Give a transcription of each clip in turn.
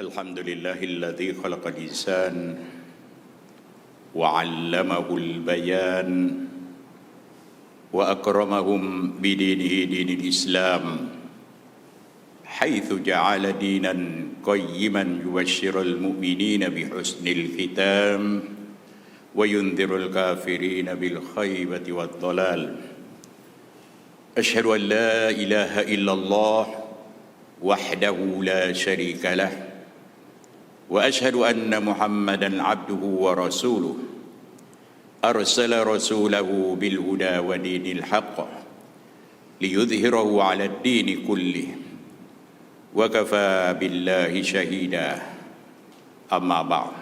الحمد لله الذي خلق الإنسان وعلمه البيان وأكرمهم بدينه دين الإسلام حيث جعل دينا قيما يبشر المؤمنين بحسن الختام وينذر الكافرين بالخيبة والضلال. أشهد أن لا إله إلا الله وحده لا شريك له وأشهد أن محمدا عبده ورسوله. أرسل رسوله بالهدى ودين الحق ليظهره على الدين كله. وكفى بالله شهيدا. أما بعد.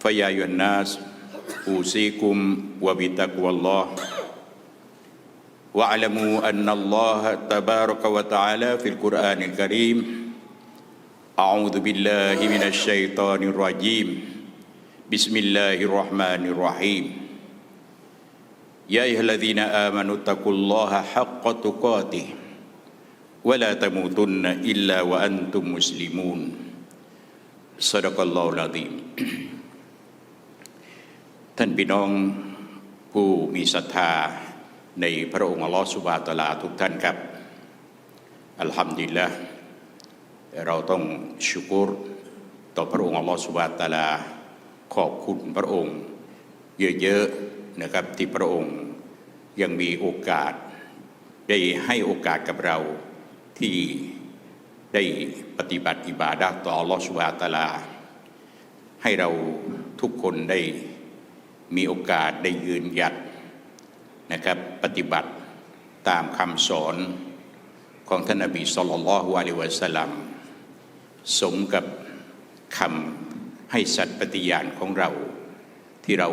فيا أيها الناس أوصيكم وبتقوى الله. واعلموا أن الله تبارك وتعالى في القرآن الكريم اعوذ بالله من الشيطان الرجيم بسم الله الرحمن الرحيم يا ايها الذين امنوا اتقوا الله حق تقاته ولا تموتن الا وانتم مسلمون صدق الله العظيم ท่านพี่น้องผู้มีศรัทธา ในพระองค์อัลลอฮฺสุบฮาตะอาลาทุกท่านครับ อัลฮัมดุลิลละ เราต้องชุกรต่อพระองค์อัลลอฮฺสุบฮาตาลา ขอบคุณพระองค์ เยอะๆนะครับที่พระองค์ยังมีโอกาส ได้ให้โอกาสกับเราที่ได้ปฏิบัติอิบาดะต่ออัลลอฮฺสุบฮาตาลา ให้เราทุกคนได้มีโอกาสได้ยืนหยัดนะครับปฏิบัติตามคำสอนของท่านนบีสุลต่านละฮ์อะลัยวะสัลลัม สมกับคำให้สัตย์ปฏิญาณของเรา ที่เรา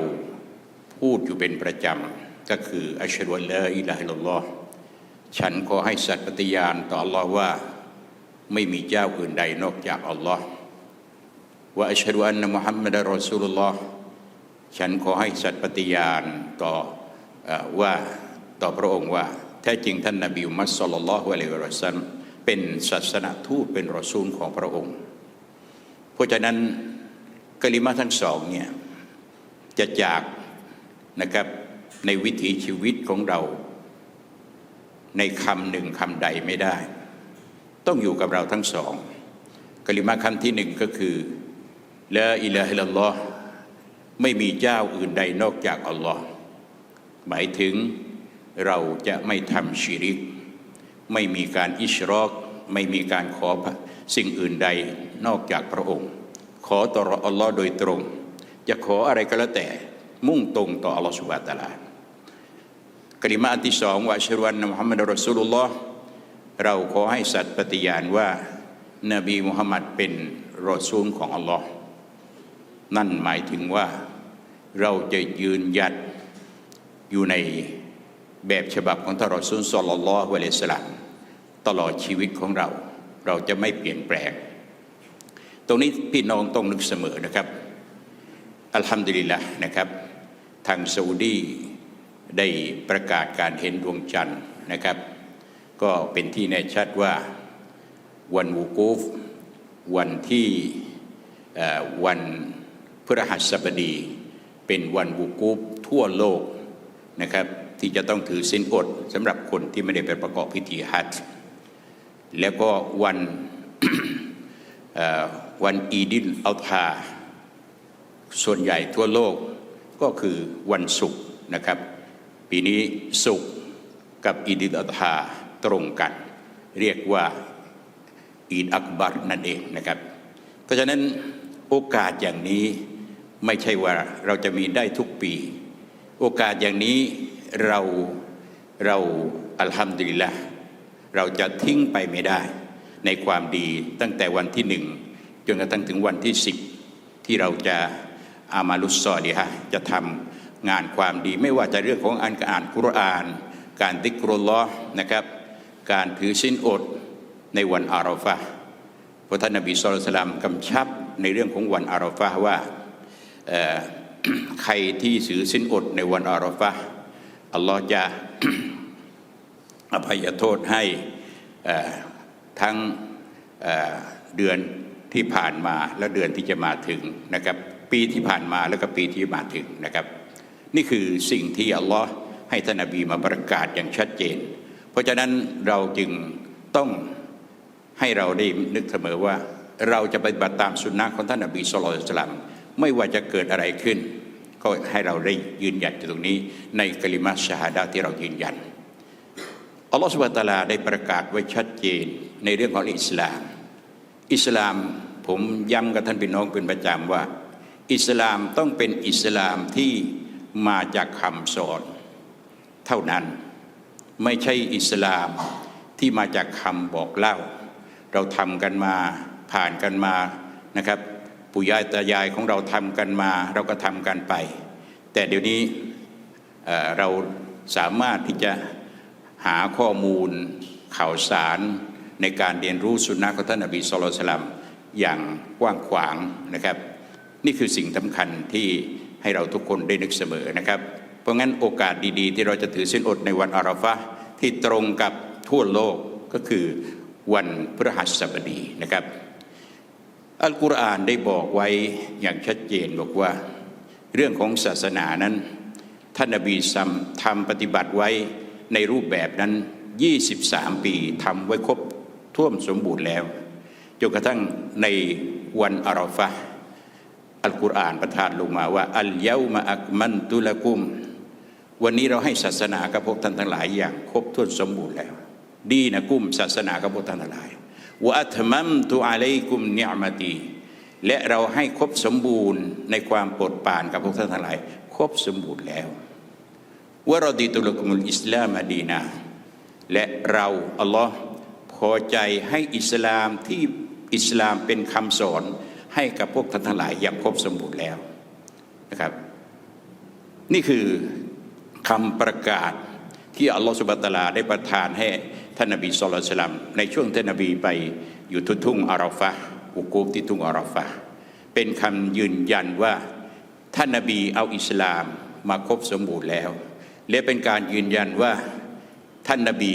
พูดอยู่เป็นประจำ ก็คืออัชฮะดุอัลลออิลาฮิลลอฮ์ฉันขอให้สัตย์ปฏิญาณต่ออัลลอฮ์ว่าไม่มีเจ้าอื่นใดนอกจากอัลลอฮ์ว่าอัชฮะดุอันนะมุฮัมมัดรอซูลุลลอฮ์ฉันขอให้สัตย์ปฏิญาณต่อว่าต่อพระองค์ว่าแท้จริงท่านนบีมุฮัมมัดสุลลัลลอฮุอะลัยฮิวะซัลลัม เป็นศาสนทูตเป็นรอซูลของพระองค์ เพราะฉะนั้นกลิมาทั้งสองเนี่ยจะจากนะครับในวิถีชีวิตของเรา ในคำหนึ่งคำใดไม่ได้ ต้องอยู่กับเราทั้งสองกลิมาคำที่หนึ่งก็คือละอิลาฮิลลอฮ์ไม่มีเจ้าอื่นใดนอกจากอัลลอฮ์หมายถึงเราจะไม่ทำชีริก ไม่มีการอิชรอก ไม่มีการขอสิ่งอื่นใดนอกจากพระองค์ ขอต่ออัลลอฮ์โดยตรง จะขออะไรก็แล้วแต่มุ่งตรงต่ออัลลอฮ์สุบฮาตะลากริมาอันที่สองว่าชรวันมุฮัมมัดรอสูลุลลอฮ์เราขอให้สัตย์ปฏิญาณว่านบีมุฮัมมัดเป็นรอซูลของอัลลอฮ์นั่นหมายถึงว่าเราจะยืนยัดอยู่ใน แบบฉบับของท่านรอซูลสอลลัลลอฮุอะลัยฮิสลามตลอดชีวิตของเรา เราจะไม่เปลี่ยนแปลง ตรงนี้พี่น้องต้องนึกเสมอนะครับอัลฮัมดุลิลละนะครับ ทางซาอุดีได้ประกาศการเห็นดวงจันทร์นะครับ ก็เป็นที่แน่ชัดว่าวันวูกูฟ วันที่วันพฤหัสบดี เป็นวันวูกูฟทั่วโลกนะครับ ที่จะต้องถือสินอดสำหรับคนที่ไม่ได้ไปประกอบพิธีฮัจจ์แล้วก็วันวันอีดินอัลทาส่วนใหญ่ทั่วโลกก็คือวันศุกร์นะครับ ปีนี้ศุกร์กับอีดินอัลทาตรงกัน เรียกว่าอีดอักบัรนั่นเองนะครับ เพราะฉะนั้นโอกาสอย่างนี้ไม่ใช่ว่าเราจะมีได้ทุกปี โอกาสอย่างนี้ เราเราอัลฮัมดุลิลละเราจะทิ้งไปไม่ได้ ในความดีตั้งแต่วันที่หนึ่งจนกระทั่งถึงวันที่สิบที่เราจะอามาลุสซอดีฮะจะทำงานความดีไม่ว่าจะเรื่องของอ่านอ่านกุรอาน การติกรุลลอนะครับ การถือสินอดในวันอาราฟะพระท่านนบีสุลต่านกำชับในเรื่องของวันอาราฟะว่าใครที่ถือสินอดในวันอาราฟะ อัลลอฮ์จะอภัยโทษให้ทั้งเเดือนที่ผ่านมาและเดือนที่จะมาถึงนะครับ ปีที่ผ่านมาแล้วก็ปีที่มาถึงนะครับ นี่คือสิ่งที่อัลลอฮ์ให้ท่านนบีมาประกาศอย่างชัดเจน เพราะฉะนั้นเราจึงต้องให้เราได้นึกเสมอว่า เราจะปฏิบัติตามสุนนะของท่านนบีสุลต่านสลัมไม่ว่าจะเกิดอะไรขึ้น ก็ให้เราได้ยืนหยัดอยู่ตรงนี้ ในกลิมาชาฮาดาที่เรายืนยันอัลลอฮฺสุบฮานตาลาได้ประกาศไว้ชัดเจนในเรื่องของอิสลาม อิสลามผมย้ำกับท่านพี่น้องเป็นประจำว่า อิสลามต้องเป็นอิสลามที่มาจากคำสอน เท่านั้นไม่ใช่อิสลามที่มาจากคำบอกเล่า เราทำกันมาผ่านกันมานะครับ ปู่ย่าตายายของเราทำกันมาเราก็ทำกันไป แต่เดี๋ยวนี้เเราสามารถที่จะหาข้อมูลข่าวสารในการเรียนรู้สุนนะของท่านนบีสุลต่านสลัมอย่างกว้างขวางนะครับ นี่คือสิ่งสำคัญที่ให้เราทุกคนได้นึกเสมอนะครับ เพราะงั้นโอกาสดีๆ ที่เราจะถือศีลอดในวันอาราฟะที่ตรงกับทั่วโลกก็คือวันพฤหัสบดีนะครับ อัลกุรอานได้บอกไว้อย่างชัดเจนบอกว่า เรื่องของศาสนานั้น ท่านนบีซัมทำปฏิบัติไว้ในรูปแบบนั้น 23 ปีทำไว้ครบท่วมสมบูรณ์แล้วจนกระทั่งในวันอาราฟะอัลกุรอานประทานลงมาว่า อัลเยามาอักมันตุลกุม วันนี้เราให้ศาสนากับพวกท่านทั้งหลายอย่างครบถ้วนสมบูรณ์แล้ว ดีนะกุ้มศาสนากับพวกท่านทั้งหลาย วะอัตมัมตุอะลัยกุมเนียมตีและเราให้ครบสมบูรณ์ในความโปรดปรานกับพวกท่านทั้งหลาย ครบสมบูรณ์แล้ววะรอดีตุลกุมุลอิสลามดีนาและเราอัลลอฮ์พอใจให้อิสลามที่อิสลามเป็นคำสอนให้กับพวกท่านทั้งหลายอย่างครบสมบูรณ์แล้วนะครับ นี่คือคำประกาศที่อัลลอฮฺสุบะตลาได้ประทานให้ ท่านนบีสุลต่านสลัมในช่วงท่านนบีไปอยู่ทุทุ่งอาราฟะอุกูฟที่ทุ่งอาราฟะเป็นคำยืนยันว่าท่านนบีเอาอิสลามมาครบสมบูรณ์แล้ว และเป็นการยืนยันว่าท่านนบี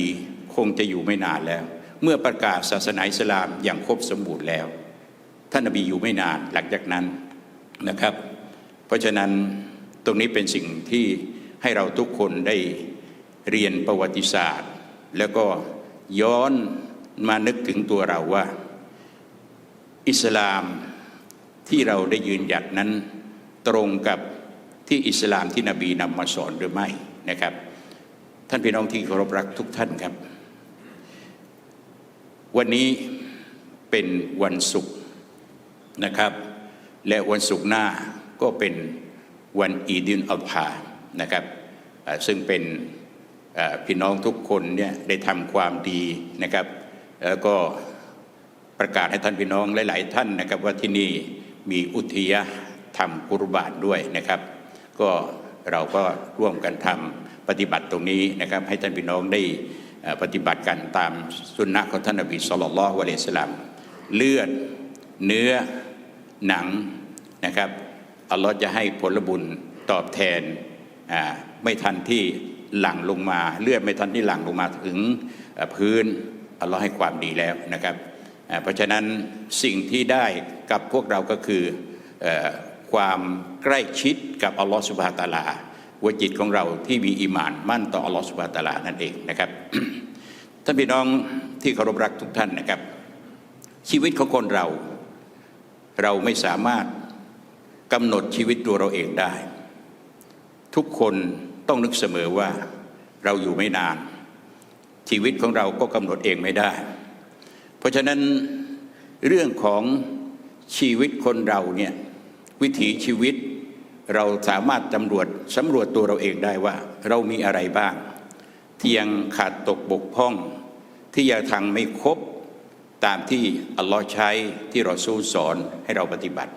คงจะอยู่ไม่นานแล้ว เมื่อประกาศศาสนาอิสลามอย่างครบสมบูรณ์แล้ว ท่านนบีอยู่ไม่นานหลังจากนั้นนะครับ เพราะฉะนั้นตรงนี้เป็นสิ่งที่ให้เราทุกคนได้เรียนประวัติศาสตร์ แล้วก็ย้อนมานึกถึงตัวเราว่า อิสลามที่เราได้ยืนหยัดนั้นตรงกับที่อิสลามที่นบีนำมาสอนหรือไม่นะครับ ท่านพี่น้องที่เคารพรักทุกท่านครับ วันนี้เป็นวันศุกร์นะครับ และวันศุกร์หน้าก็เป็นวันอีดินอัลฮานะครับซึ่งเป็น พี่น้องทุกคนเนี่ยได้ทำความดีนะครับ แล้วก็ประกาศให้ท่านพี่น้องหลาย ๆ ท่านนะครับ ว่าที่นี่มีอุทยะทำกุรบาตด้วยนะครับ ก็เราก็ร่วมกันทำปฏิบัติตรงนี้นะครับ ให้ท่านพี่น้องได้ปฏิบัติกันตามสุนนะของท่านนบีสุลต่านละฮ์วะเลสลัมเลือดเนื้อหนังนะครับอัลลอฮ์จะให้ผลบุญตอบแทนไม่ทันที่ หลั่งลงมา เลือดไม่ทันที่หลั่งลงมาถึงพื้นอัลลอฮ์ให้ความดีแล้วนะครับ เพราะฉะนั้นสิ่งที่ได้กับพวกเราก็คืออความใกล้ชิดกับอัลลอฮ์สุบฮาตะอาลาหัวจิตของเราที่มีอีหมานมั่นต่ออัลลอฮ์สุบฮาตะอาลานั่นเองนะครับท่านพี่น้องที่เคารพรักทุกท่านนะครับ ชีวิตของคนเราเราไม่สามารถกำหนดชีวิตตัวเราเองได้ ทุกคน ต้องนึกเสมอว่าเราอยู่ไม่นาน ชีวิตของเราก็กำหนดเองไม่ได้ เพราะฉะนั้นเรื่องของชีวิตคนเราเนี่ยวิถีชีวิตเราสามารถตำรวจสำรวจตัวเราเองได้ว่า เรามีอะไรบ้าง ที่ยังขาดตกบกพร่อง ที่ยังทางไม่ครบตามที่อัลลอฮ์ใช้ที่เราสู้สอนให้เราปฏิบัติ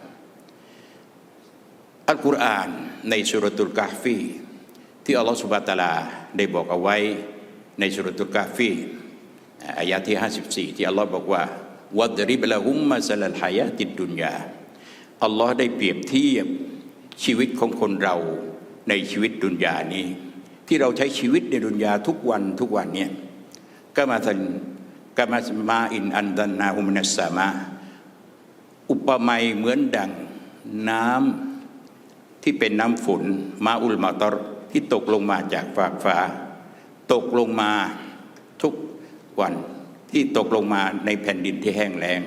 อัลกุรอานในสุรตุลกาฟี ที่อัลลอฮฺสุบะตะลาได้บอกเอาไว้ในสุรตุกาฟีอายะที่ 54 ที่อัลลอฮ์บอกว่าวัดริบละหุมมาสลัลฮายาติดดุนยาอัลลอฮ์ได้เปรียบเทียบชีวิตของคนเราในชีวิตดุนยานี้ ที่เราใช้ชีวิตในดุนยาทุกวันทุกวันเนี่ยก็มาทันกามาสมาอินอันดันนาอุมนัสสามาอุปมาเหมือนดังน้ำที่เป็นน้ำฝนมาอุลมาตร ที่ตกลงมาจากฟากฟ้า ตกลงมาทุกวันที่ตกลงมาในแผ่นดินที่แห้งแล้ง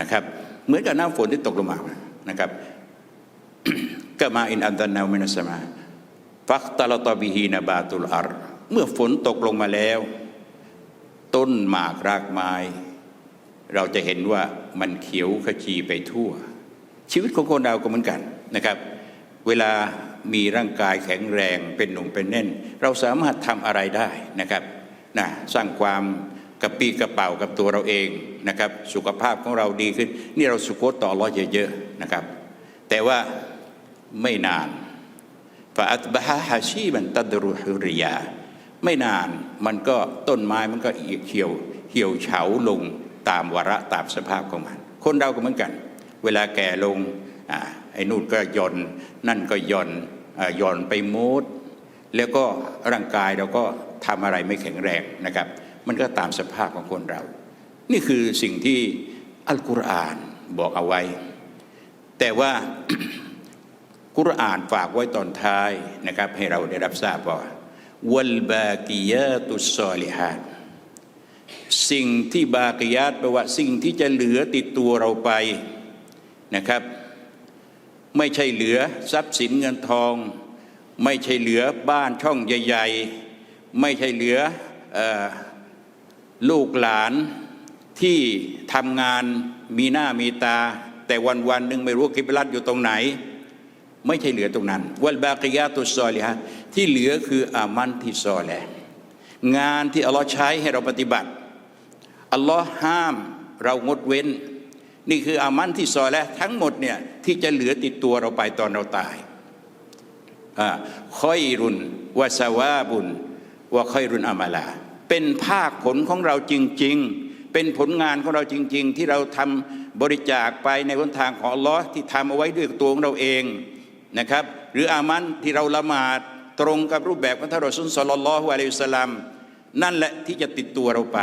นะครับ เหมือนกับน้ำฝนที่ตกลงมานะครับก็มาอินอันตนนามินัสมาฟักตะลตอบิฮีนาบาตุลอาร์เมื่อฝนตกลงมาแล้ว ต้นหมากรากไม้ เราจะเห็นว่ามันเขียวขจีไปทั่ว ชีวิตของคนเราก็เหมือนกันนะครับ เวลา มีร่างกายแข็งแรงเป็นหนุ่มเป็นแน่น เราสามารถทำอะไรได้นะครับนะสร้างความกระปี้กระเป๋ากับตัวเราเองนะครับ สุขภาพของเราดีขึ้น นี่เราสุโคตต่อรอเยอะๆนะครับ แต่ว่าไม่นานฟาอัตบะฮะฮาชีมันตัดรุฮุริยา ไม่นานมันก็ต้นไม้มันก็เหี่ยวเหี่ยวเฉาลงตามวาระตามสภาพของมัน คนเราก็เหมือนกัน เวลาแก่ลงอ่า ไอ้นู่นก็ย่อนนั่นก็ย่อนอ่าหย่อนไปโมดแล้วก็ร่างกายเราก็ทำอะไรไม่แข็งแรงนะครับ มันก็ตามสภาพของคนเรา นี่คือสิ่งที่อัลกุรอานบอกเอาไว้ แต่ว่ากุรอานฝากไว้ตอนท้ายนะครับ ให้เราได้รับทราบว่าวัลบากิยาตุสซอลิฮัดสิ่งที่บากิยาตแปลว่าสิ่งที่จะเหลือติดตัวเราไปนะครับ ไม่ใช่เหลือทรัพย์สินเงินทอง ไม่ใช่เหลือบ้านช่องใหญ่ ๆ ไม่ใช่เหลืออลูกหลานที่ทำงานมีหน้ามีตา แต่วันวันๆหนึ่งไม่รู้กิบลัดอยู่ตรงไหน ไม่ใช่เหลือตรงนั้นวัลบากิยาตุสซอลิฮะที่เหลือคืออามันที่ซอแหละงานที่อัลลอฮ์ใช้ให้เราปฏิบัติอัลลอฮ์ห้ามเรางดเว้น นี่คืออามันที่ซอแลทั้งหมดเนี่ยที่จะเหลือติดตัวเราไปตอนเราตายอ่าคอยรุนวาสวาบุญว่าคอยรุนอามาลา เป็นภาคผลของเราจริง ๆ เป็นผลงานของเราจริง ๆ ที่เราทำบริจาคไปในหนทางของลอที่ทำเอาไว้ด้วยตัวของเราเองนะครับ หรืออามันที่เราละหมาดตรงกับรูปแบบของท่านรอซุลสลลลอฮุอะลัยฮิสลลัมนั่นแหละที่จะติดตัวเราไป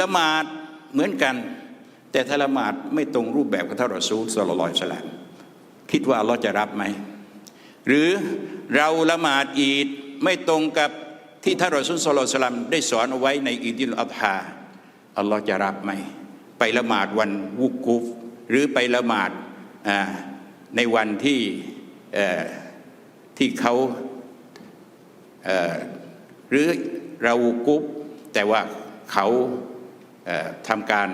ละหมาดเหมือนกัน แต่ถ้าละหมาดไม่ตรงรูปแบบของท่านรอซูลสลลัลอยสลัมคิดว่าอัลลอฮ์จะรับไหม หรือเราละหมาดอีดไม่ตรงกับที่ท่านรอซูลสลลัลลอฮุอะลัยสลัมได้สอนเอาไว้ในอีดิลอัฎฮาอัลลอฮ์จะรับไหม ไปละหมาดวันวุกุฟหรือไปละหมาดในวันที่ที่เขาเหรือเราวุกุฟแต่ว่าเขาเทำการ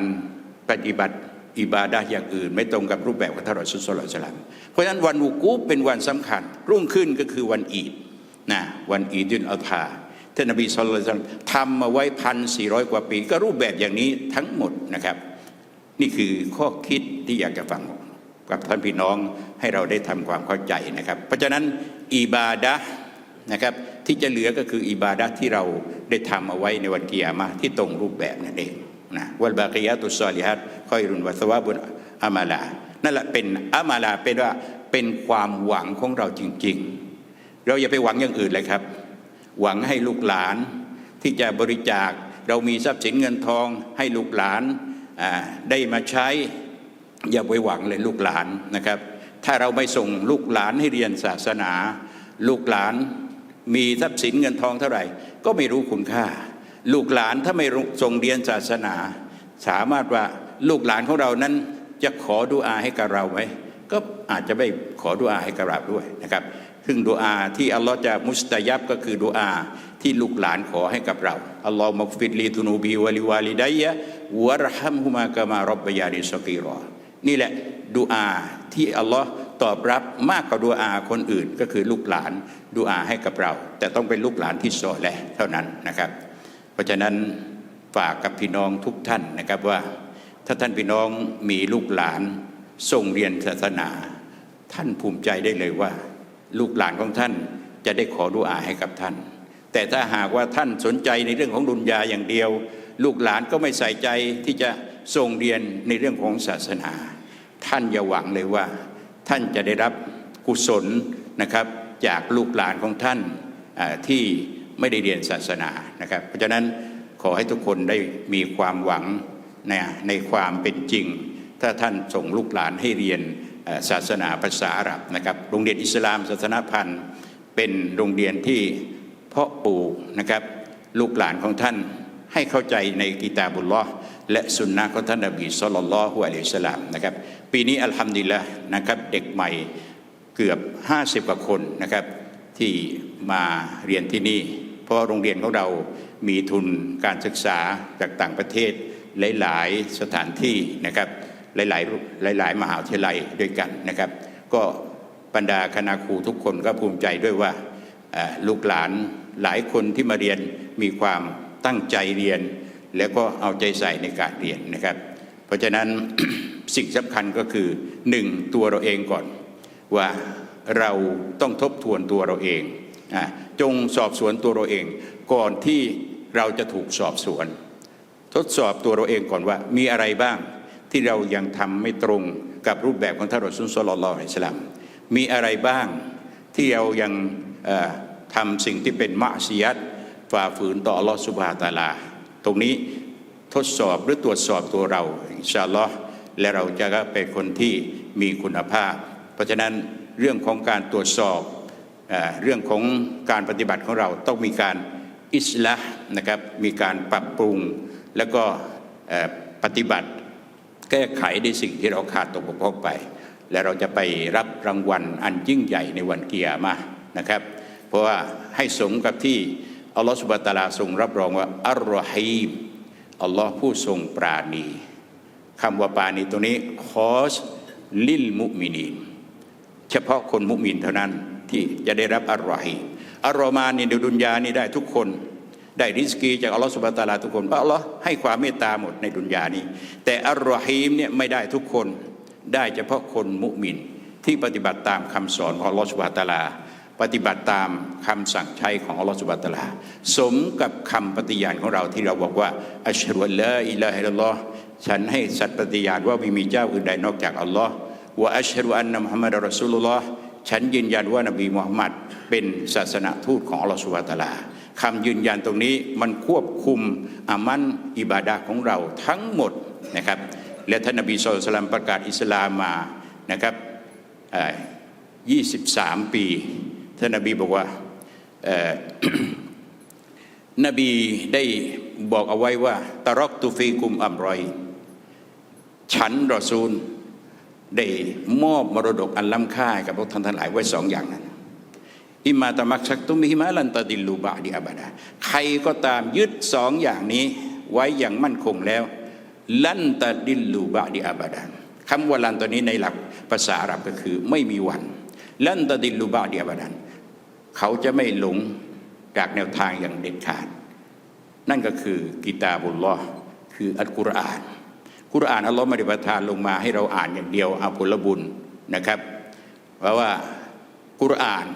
ปฏิบัติอิบาดะอย่างอื่น ไม่ตรงกับรูปแบบของท่านรอซูลสลลัลลอฮุอะลัยฮิวะสัลลัมเพราะฉะนั้นวันวุกุเป็นวันสำคัญ รุ่งขึ้นก็คือวันอีดนะวันอีดุลอัฎฮาท่านนบีสุลต่านทำมาไว้พันสี่ร้อยกว่าปี ก็รูปแบบอย่างนี้ทั้งหมดนะครับ นี่คือข้อคิดที่อยากจะฟังกับท่านพี่น้องให้เราได้ทำความเข้าใจนะครับ เพราะฉะนั้นอิบาดะนะครับที่จะเหลือก็คืออิบาดะที่เราได้ทำเอาไว้ในวันกิยามะที่ตรงรูปแบบนั่นเอง นะวัลบากิยาตุสซอลิฮัตคอยรุนวัสวาบุนอามาลานั่นแหละเป็นอามาลาเป็นว่าเป็นความหวังของเราจริง ๆ เราอย่าไปหวังอย่างอื่นเลยครับ หวังให้ลูกหลานที่จะบริจาคเรามีทรัพย์สินเงินทองให้ลูกหลานได้มาใช้ อย่าไปหวังเลยลูกหลานนะครับ ถ้าเราไม่ส่งลูกหลานให้เรียนศาสนา ลูกหลานมีทรัพย์สินเงินทองเท่าไหร่ ก็ไม่รู้คุณค่า ลูกหลานถ้าไม่ส่งเรียนศาสนา สามารถว่าลูกหลานของเรานั้นจะขอดุอาให้กับเราไหมก็อาจจะไม่ขอดุอาให้กับเราด้วยนะครับ ซึ่งดุอาที่อัลลอฮ์จะมุสตายับก็คือดุอาที่ลูกหลานขอให้กับเราอัลลอฮ์มักฟิดลีทุนูบีวะลิวาลิดัยะวะรฮัมฮุมากะมารบบยานิสกีรอนี่แหละดุอาที่อัลลอฮ์ตอบรับมากกว่าดุอาคนอื่นก็คือลูกหลานดุอาให้กับเรา แต่ต้องเป็นลูกหลานที่ซอแลเท่านั้นนะครับ ราะฉะนั้นฝากกับพี่น้องทุกท่านนะครับว่า ถ้าท่านพี่น้องมีลูกหลานส่งเรียนศาสนา ท่านภูมิใจได้เลยว่า ลูกหลานของท่านจะได้ขอดุอาให้กับท่าน แต่ถ้าหากว่าท่านสนใจในเรื่องของดุนยาอย่างเดียว ลูกหลานก็ไม่ใส่ใจที่จะส่งเรียนในเรื่องของศาสนา ท่านอย่าหวังเลยว่า ท่านจะได้รับกุศลนะครับจากลูกหลานของท่านที่ ไม่ได้เรียนศาสนานะครับ เพราะฉะนั้นขอให้ทุกคนได้มีความหวังนในความเป็นจริง ถ้าท่านส่งลูกหลานให้เรียนศาสนาภาษาอาหรับนะครับ โรงเรียนอิสลามศาสนพันธ์เป็นโรงเรียนที่เพาะปลูกนะครับลูกหลานของท่านให้เข้าใจในกิตาบุลลอและสุนนะของท่านนบีสุลต่านละฮ์อะลัยฮิสลามนะครับปีนี้อัลฮัมดุลิละนะครับเด็กใหม่เกือบ 50กว่าคนนะครับที่มาเรียนที่นี่ เพราะโรงเรียนของเรามีทุนการศึกษาจากต่างประเทศหลาย ๆ สถานที่นะครับหลาย ๆ หลาย ๆ มหาวิทยาลัยด้วยกันนะครับ ก็บรรดาคณะครูทุกคนก็ภูมิใจด้วยว่าลูกหลานหลายคนที่มาเรียนมีความตั้งใจเรียน แล้วก็เอาใจใส่ในการเรียนนะครับ เพราะฉะนั้นสิ่งสำคัญก็คือหนึ่งตัวเราเองก่อน ว่าเราต้องทบทวนตัวเราเอง จงสอบสวนตัวเราเอง ก่อนที่เราจะถูกสอบสวน ทดสอบตัวเราเองก่อนว่ามีอะไรบ้างที่เรายังทำไม่ตรงกับรูปแบบของท่านรอซูลสลลัลลอฮุอะลัยฮิสลามมีอะไรบ้างที่เรายังทำสิ่งที่เป็นมะซียัตฝ่าฝืนต่ออัลลอฮฺสุบฮาตาลา ตรงนี้ทดสอบหรือตรวจสอบตัวเราอินชาอัลลอฮ์และเราจะเป็นคนที่มีคุณภาพ เพราะฉะนั้นเรื่องของการตรวจสอบ เรื่องของการปฏิบัติของเราต้องมีการอิสละนะครับมีการปรับปรุงแล้วก็ปฏิบัติแก้ไขในสิ่งที่เราขาดตกบกพร่องไป และเราจะไปรับรางวัลอันยิ่งใหญ่ในวันเกียร์มานะครับ เพราะว่าให้สมกับที่อัลลอฮฺสุบะตะลาทรงรับรองว่าอัลรอฮีมอัลลอฮ์ผู้ทรงปราณีคำว่าปราณีตรงนี้คอสลิลมุมินีนเฉพาะคนมุมินเท่านั้น ที่จะได้รับอัลรอฮีมอัลรอมานนี่ในดุนยานี่ได้ทุกคน ได้ริสกีจากอัลลอฮฺสุบะตะลาทุกคนเพราะอัลลอฮ์ให้ความเมตตาหมดในดุนยานี้ แต่อัลรอฮีมเนี่ยไม่ได้ทุกคนได้เฉพาะคนมุมินที่ปฏิบัติตามคำสอนของอัลลอฮฺสุบะตะลา ปฏิบัติตามคำสั่งใช้ของอัลลอฮฺสุบะตะลา สมกับคำปฏิญาณของเราที่เราบอกว่าอัชฮะดุลลออิลาฮิลลัลอฮ์ฉันให้สัตย์ปฏิญาณว่าไม่มีเจ้าอื่นใดนอกจากอัลลอฮ์ว่าอัชฮะดุอันนะมุฮัมมัดอัลรอซูลุลลอฮ์ ฉันยืนยันว่านบีมุฮัมมัดเป็นศาสนาทูตของอัลลอฮฺสุบะตะลาคำยืนยันตรงนี้มันควบคุมอามันอิบาดะห์ของเราทั้งหมดนะครับและท่านนบีสุลต่านประกาศอิสลามมานะครับ23 ปี ท่านนบีบอกว่านบีได้บอกเอาไว้ว่าตรอกตุฟีกุมอัมรอย ฉันรอซูล ได้มอบมรดกอันล้ำค่ากับพวกท่านทั้งหลายไว้สองอย่างนั้นอิมาตมักชักตุมิฮิมาลันตดิลลูบะดิอาบาดาใครก็ตามยึดสองอย่างนี้ไว้อย่างมั่นคงแล้ว ลันตดิลลูบะดิอาบาดาคำว่าลันตัวนี้ในหลักภาษาอาหรับก็คือไม่มีวัน ลันตดิลลูบะดิอาบาดาเขาจะไม่หลงจากแนวทางอย่างเด็ดขาด นั่นก็คือกิตาบุลลอฮ์คืออัลกุรอาน กุรอานอัลลอฮ์ไม่ได้ประทานลงมาให้เราอ่านอย่างเดียวเอาผลบุญนะครับ เพราะว่ากุรอาน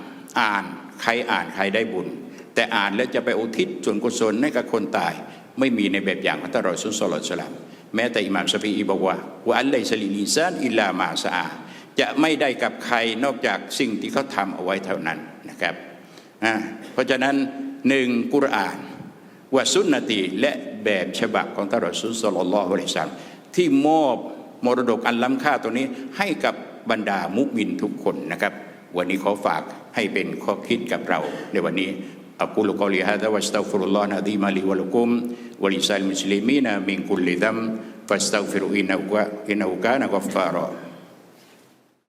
อ่านใครอ่านใครได้บุญ แต่อ่านแล้วจะไปอุทิศส่วนกุศลให้กับคนตาย ไม่มีในแบบอย่างของท่านรอซุลสลลัลสลามแม้แต่อิหม่ามชฟีอีบอกว่าว่าอัลลัยสลิลิซานอิลามาสาจะไม่ได้กับใครนอกจากสิ่งที่เขาทำเอาไว้เท่านั้นนะครับเพราะฉะนั้นหนึ่งกุรอานวะสุนนตีและแบบฉบับของท่านรอซูลสลลลอฮุอะลัยฮิวะซัลลัม ที่มอบมรดกอันล้ำค่าตัวนี้ให้กับบรรดามุมินทุกคนนะครับ วันนี้ขอฝากให้เป็นข้อคิดกับเราในวันนี้อักุลกอลิฮะดะวัสตัฆฟิรุล